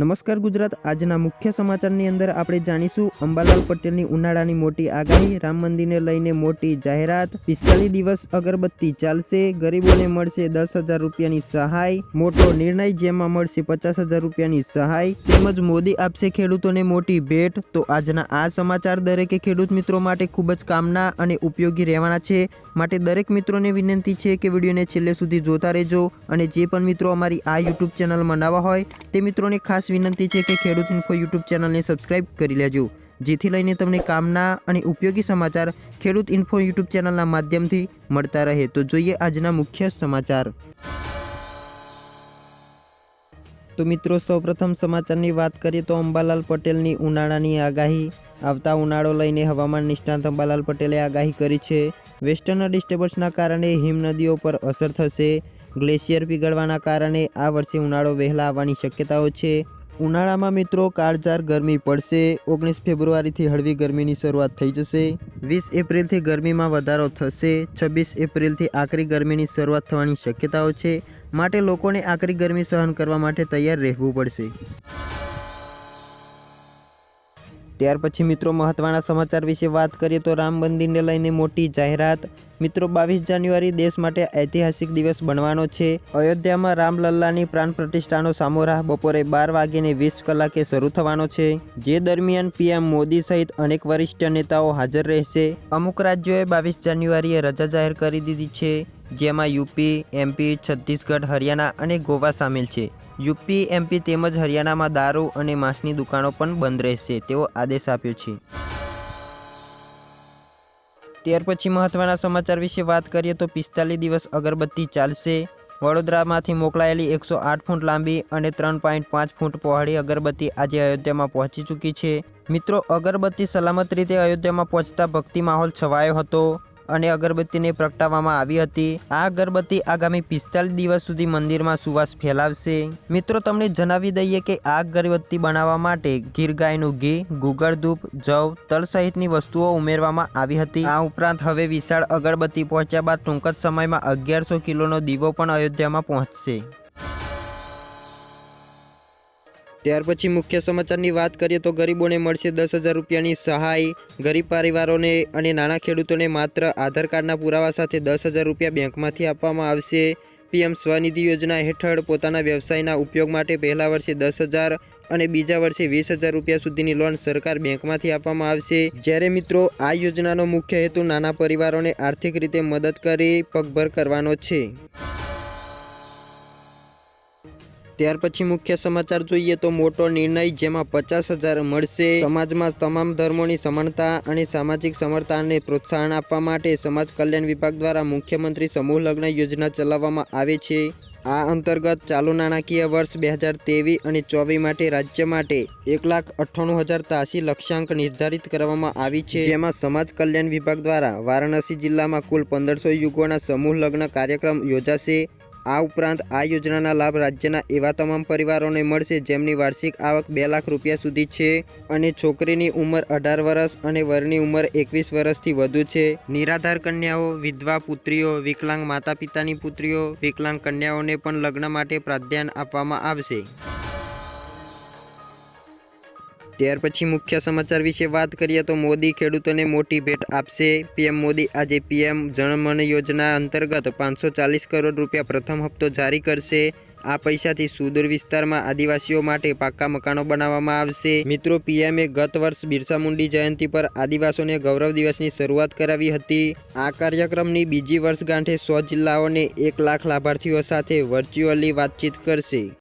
નમસ્કાર ગુજરાત. આજના મુખ્ય સમાચારની અંદર આપણે જાણીશું અંબાલાલ પટેલની ઉનાળાની મોટી આગાહી. રામ મંદિરને લઈને મોટી જાહેરાત. પિસ્તાલીસ દિવસ અગરબત્તી ચાલશે. ગરીબોને મળશે દસ હજાર રૂપિયાની સહાય. મોટો નિર્ણય જેમાં મળશે પચાસ હજાર રૂપિયાની સહાય. તેમજ મોદી આપશે ખેડૂતોને મોટી ભેટ. તો આજના આ સમાચાર દરેકે ખેડૂત મિત્રો માટે ખૂબ જ કામના અને ઉપયોગી રહેવાના છે. માટે દરેક મિત્રોને વિનંતી છે કે વિડીયોને છેલ્લે સુધી જોતા રહેજો. અને જે પણ મિત્રો અમારી આ યુટ્યુબ ચેનલમાં નવા હોય, તે મિત્રોને ખાસ વિનંતી છે કે ખેડૂત ઇન્ફો યુટ્યુબ ચેનલને સબસ્ક્રાઇબ કરી લેજો. જેથી લઈને તમને કામના અને ઉપયોગી સમાચાર ખેડૂત ઇન્ફો યુટ્યુબ ચેનલના માધ્યમથી મળતા રહે. તો જોઈએ આજના મુખ્ય સમાચાર. તો મિત્રો, સૌપ્રથમ સમાચારની વાત કરીએ તો અંબાલાલ પટેલની ઉનાળાની આગાહી. આવતા ઉનાળો લઈને હવામાન નિષ્ણાંત અંબાલાલ પટેલે આગાહી કરી છે. વેસ્ટર્ન ડિસ્ટર્બન્સના કારણે હિમનદીઓ પર અસર થશે. ગ્લેશિયર પીગળવાના કારણે આ વર્ષે ઉનાળો વહેલા આવવાની શક્યતાઓ છે. ઉનાળામાં મિત્રો કાળઝાર ગરમી પડશે. ઓગણીસ ફેબ્રુઆરીથી હળવી ગરમીની શરૂઆત થઈ જશે. વીસ એપ્રિલથી ગરમીમાં વધારો થશે. છવ્વીસ એપ્રિલથી આકરી ગરમીની શરૂઆત થવાની શક્યતાઓ છે. માટે લોકોને આકરી ગરમી સહન કરવા માટે તૈયાર રહેવું પડશે. ત્યાર પછી મિત્રો મહત્વના સમાચાર વિશે વાત કરીએ તો રામ મંદિરને લઈને મોટી જાહેરાત. મિત્રો, બાવીસ જાન્યુઆરી દેશ માટે ઐતિહાસિક દિવસ બનવાનો છે. અયોધ્યામાં રામલલ્લાની પ્રાણ પ્રતિષ્ઠાનો સામોરાહ બપોરે બાર વાગ્યે વીસ કલાકે શરૂ થવાનો છે. જે દરમિયાન પીએમ મોદી સહિત અનેક વરિષ્ઠ નેતાઓ હાજર રહેશે. અમુક રાજ્યોએ બાવીસ જાન્યુઆરીએ રજા જાહેર કરી દીધી છે. જેમાં યુપી, એમપી, છત્તીસગઢ, હરિયાણા અને ગોવા સામેલ છે. યુપી, એમપી તેમજ હરિયાણામાં દારૂ અને માંસની દુકાનો પણ બંધ રહેશે, તેવો આદેશ આપ્યો છે. ત્યાર પછી મહત્વના સમાચાર વિશે વાત કરીએ તો પિસ્તાલીસ દિવસ અગરબત્તી ચાલશે. વડોદરામાંથી મોકલાયેલી એકસો આઠ ફૂટ લાંબી અને ત્રણ પોઈન્ટ પાંચ ફૂટ પહોળી અગરબત્તી આજે અયોધ્યામાં પહોંચી ચૂકી છે. મિત્રો, અગરબત્તી સલામત રીતે અયોધ્યામાં પહોંચતા ભક્તિ માહોલ છવાયો હતો. અને અગરબત્તીને પ્રગટાવવામાં આવી હતી. આ અગરબત્તી આગામી પિસ્તાલીસ દિવસ સુધી મંદિરમાં સુવાસ ફેલાવશે. મિત્રો, તમને જણાવી દઈએ કે આ અગરબત્તી બનાવવા માટે ગીર ગાયનું ઘી, ગુગળ ધૂપ, જવ, તલ સહિતની વસ્તુઓ ઉમેરવામાં આવી હતી. આ ઉપરાંત હવે વિશાળ અગરબત્તી પહોંચ્યા બાદ ટૂંક જ સમયમાં અગિયારસો કિલોનો દીવો પણ અયોધ્યામાં પહોંચશે. ત્યાર પછી મુખ્ય સમાચારની વાત કરીએ તો ગરીબોને મળશે દસ હજાર રૂપિયાની સહાય. ગરીબ પરિવારોને અને નાના ખેડૂતોને માત્ર આધાર કાર્ડના પુરાવા સાથે દસ હજાર રૂપિયા બેંકમાંથી આપવામાં આવશે. પીએમ સ્વનિધિ યોજના હેઠળ પોતાના વ્યવસાયના ઉપયોગ માટે પહેલા વર્ષે દસ હજાર અને બીજા વર્ષે વીસ હજાર રૂપિયા સુધીની લોન સરકાર બેંકમાંથી આપવામાં આવશે. જ્યારે મિત્રો, આ યોજનાનો મુખ્ય હેતુ નાના પરિવારોને આર્થિક રીતે મદદ કરી, પગભર કરવાનો છે. ત્યાર પછી મુખ્ય સમાચાર જોઈએ તો મોટો નિર્ણય જેમાં પચાસ હજાર મળશે. સમાજમાં તમામ ધર્મોની સમાનતા અને સામાજિક સમરતાને પ્રોત્સાહન આપવા માટે સમાજ કલ્યાણ વિભાગ દ્વારા મુખ્યમંત્રી સમૂહ લગ્ન યોજના ચલાવવામાં આવે છે. આ અંતર્ગત ચાલુ નાણાકીય વર્ષ બે હજાર ત્રેવીસ અને ચોવીસ માટે રાજ્ય માટે એક લાખ અઠ્ઠાણું હજાર ત્યાસી લક્ષ્યાંક નિર્ધારિત કરવામાં આવી છે. જેમાં સમાજ કલ્યાણ વિભાગ દ્વારા વારાણસી જિલ્લામાં કુલ પંદરસો યુગોના સમૂહ લગ્ન કાર્યક્રમ યોજાશે. આ ઉપરાંત આ યોજનાના લાભ રાજ્યના એવા તમામ પરિવારોને મળશે જેમની વાર્ષિક આવક બે લાખ રૂપિયા સુધી છે અને છોકરીની ઉંમર અઢાર વર્ષ અને વરની ઉંમર એકવીસ વર્ષથી વધુ છે. નિરાધાર કન્યાઓ, વિધવા પુત્રીઓ, વિકલાંગ માતા પિતાની પુત્રીઓ, વિકલાંગ કન્યાઓને પણ લગ્ન માટે પ્રાધાન્ય આપવામાં આવશે. ત્યાર પછી મુખ્ય સમાચાર વિશે વાત કરીએ તો મોદી ખેડૂતોને મોટી ભેટ આપશે. પીએમ મોદી આજે પીએમ જનમન યોજના અંતર્ગત પાંચસો ચાલીસ કરોડ રૂપિયા પ્રથમ હપ્તો જારી કરશે. આ પૈસાથી સુદૂર વિસ્તારમાં આદિવાસીઓ માટે પાકા મકાનો બનાવવામાં આવશે. મિત્રો, પીએમએ ગત વર્ષ બિરસા મુંડી જયંતિ પર આદિવાસીઓને ગૌરવ દિવસની શરૂઆત કરાવી હતી. આ કાર્યક્રમની બીજી વર્ષગાંઠે સો જિલ્લાઓને એક લાખ લાભાર્થીઓ સાથે વર્ચ્યુઅલી વાતચીત કરશે.